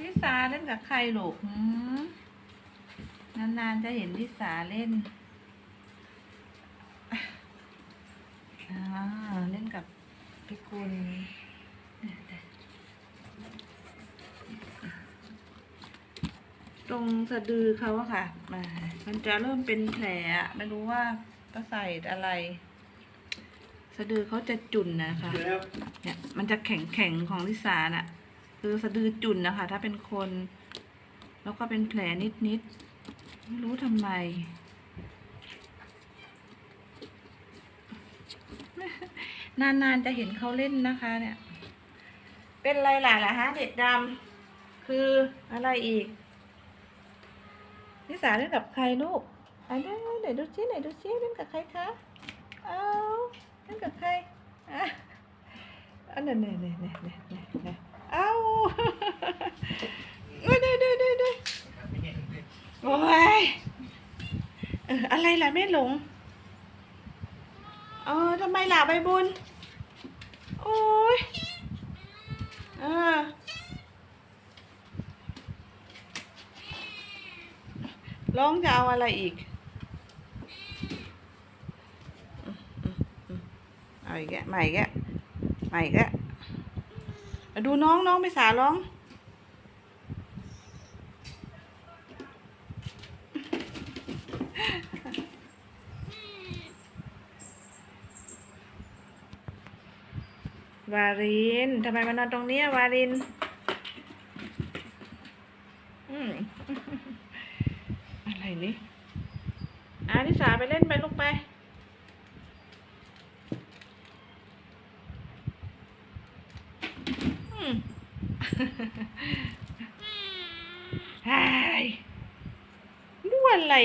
ลิสาเล่นกับใครลูกหืมนานๆจะเห็นลิสาเล่นอ่าเล่นกับพี่คุณตรงสะดือเขาอะค่ะมามันจะเริ่มเป็นแผลอะไม่รู้ว่าก็ใส่อะไร สะดือเขาจะจุ่นนะคะ เนี่ย มันจะแข็งแข็งๆของลิสาน่ะ คือสะดือจุ่นนะคะ ถ้าเป็นคน แล้วก็เป็นแผลนิดๆไม่รู้ทำไม นานๆจะเห็นเขาเล่นนะคะ เนี่ย เป็นอะไรล่ะล่ะฮะเด็กดำคืออะไรอีกลิสาเล่นกับใครลูกไหนไหนไหนดูซิไหนดูซิเล่นกับใครคะเอาเล่นกับใครอะอันนั้นเนี่ยเนี่ยเนี่ยเนี่ยเนี่ยเนี่ยเอ้าเอ้ยเด้เด้เด้เด้โอ้ ยเอออะไรล่ะแม่หลงเออทำไมล่ะใบบุญโอ้ยเออร้องจะเอาอะไรอีกเอาอีกแกะใหม่แกะมาอีกแล้วมาดูน้องน้องไปสาร้อง วารินทำไมมานอนตรงเนี้ยวารินอืมอะไรนี่อานิสาไปเล่นไปลูกไป อืมไอ้รู้อะไร